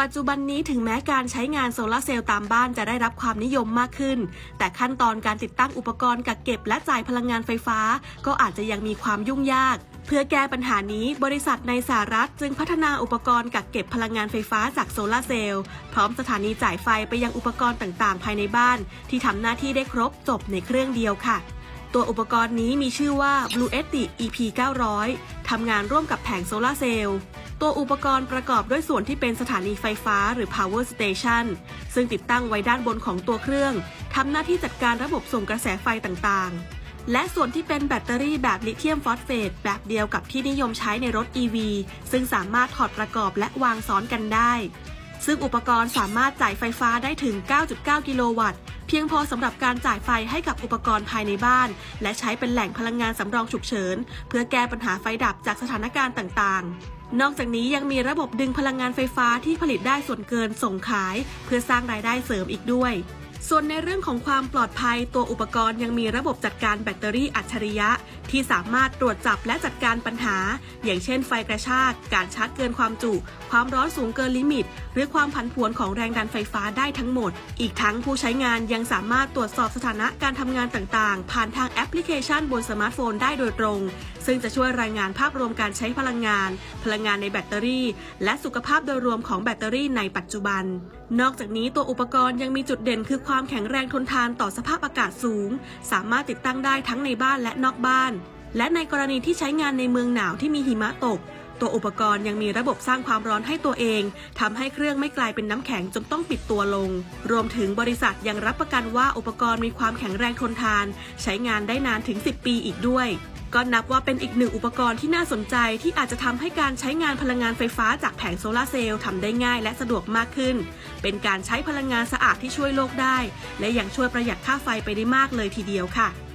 ปัจจุบันนี้ถึงแม้การใช้งานโซลาเซลล์ตามบ้านจะได้รับความนิยมมากขึ้น แต่ขั้นตอนการติดตั้งอุปกรณ์กักเก็บและจ่ายพลังงานไฟฟ้า ก็อาจจะยังมีความยุ่งยาก เพื่อแก้ปัญหานี้บริษัทในสหรัฐจึงพัฒนาอุปกรณ์กักเก็บพลังงานไฟฟ้าจากโซลาเซลล์พร้อมสถานีจ่ายไฟไปยังอุปกรณ์ต่างๆ ภายในบ้าน ที่ทำหน้าที่ได้ครบจบในเครื่องเดียวค่ะตัวอุปกรณ์นี้มีชื่อว่า Blue e t i EP 900 ทำงานร่วมกับแผงโซลาเซลล์ ตัวอุปกรณ์ประกอบด้วยส่วนที่เป็นสถานีไฟฟ้าหรือ power station ซึ่งติดตั้งไว้ด้านบนของตัวเครื่องทำหน้าที่จัดการระบบส่งกระแสไฟต่างๆ และส่วนที่เป็นแบตเตอรี่แบบลิเธียมฟอสเฟตแบบเดียวกับที่นิยมใช้ในรถ EV ซึ่งสามารถถอดประกอบและวางซ้อนกันได้ ซึ่งอุปกรณ์สามารถจ่ายไฟฟ้าได้ถึง 9.9 กิโลวัตต์เพียงพอสำหรับการจ่ายไฟให้กับอุปกรณ์ภายในบ้าน และใช้เป็นแหล่งพลังงานสำรองฉุกเฉิน เพื่อแก้ปัญหาไฟดับจากสถานการณ์ต่างๆ นอกจากนี้ยังมีระบบดึงพลังงานไฟฟ้าที่ผลิตได้ส่วนเกินส่งขาย เพื่อสร้างรายได้เสริมอีกด้วย ส่วนในเรื่องของความปลอดภัยตัวอุปกรณ์ยังมีระบบจัดการแบตเตอรี่อัจฉริยะ ที่สามารถตรวจจับและจัดการปัญหา อย่างเช่นไฟกระชาก การชาร์จเกินความจุ ความร้อนสูงเกินลิมิต หรือความผันผวนของแรงดันไฟฟ้าได้ทั้งหมด อีกทั้งผู้ใช้งานยังสามารถตรวจสอบสถานะการทำงานต่างๆ ผ่านทางแอปพลิเคชันบนสมาร์ทโฟนได้โดยตรง ซึ่งจะช่วยรายงานภาพรวมการใช้พลังงาน พลังงานในแบตเตอรี่ และสุขภาพโดยรวมของแบตเตอรี่ในปัจจุบัน นอกจากนี้ตัวอุปกรณ์ยังมีจุดเด่นคือความแข็งแรงทนทานต่อสภาพอากาศสูง สามารถติดตั้งได้ทั้งในบ้านและนอกบ้าน และในกรณีที่ใช้งานในเมืองหนาวที่มีหิมะตก ตัวอุปกรณ์ยังมีระบบสร้างความร้อนให้ตัวเองทำให้เครื่องไม่กลายเป็นน้ำแข็งจนต้องปิดตัวลง รวมถึงบริษัทยังรับประกันว่าอุปกรณ์มีความแข็งแรงทนทาน ใช้งานได้นานถึง 10 ปีอีกด้วย ก็นับว่าเป็นอีกหนึ่งอุปกรณ์ที่น่าสนใจที่อาจจะทำให้การใช้งานพลังงานไฟฟ้าจากแผงโซลาร์เซลล์ทำได้ง่ายและสะดวกมากขึ้น เป็นการใช้พลังงานสะอาดที่ช่วยโลกได้ และยังช่วยประหยัดค่าไฟไปได้มากเลยทีเดียวค่ะ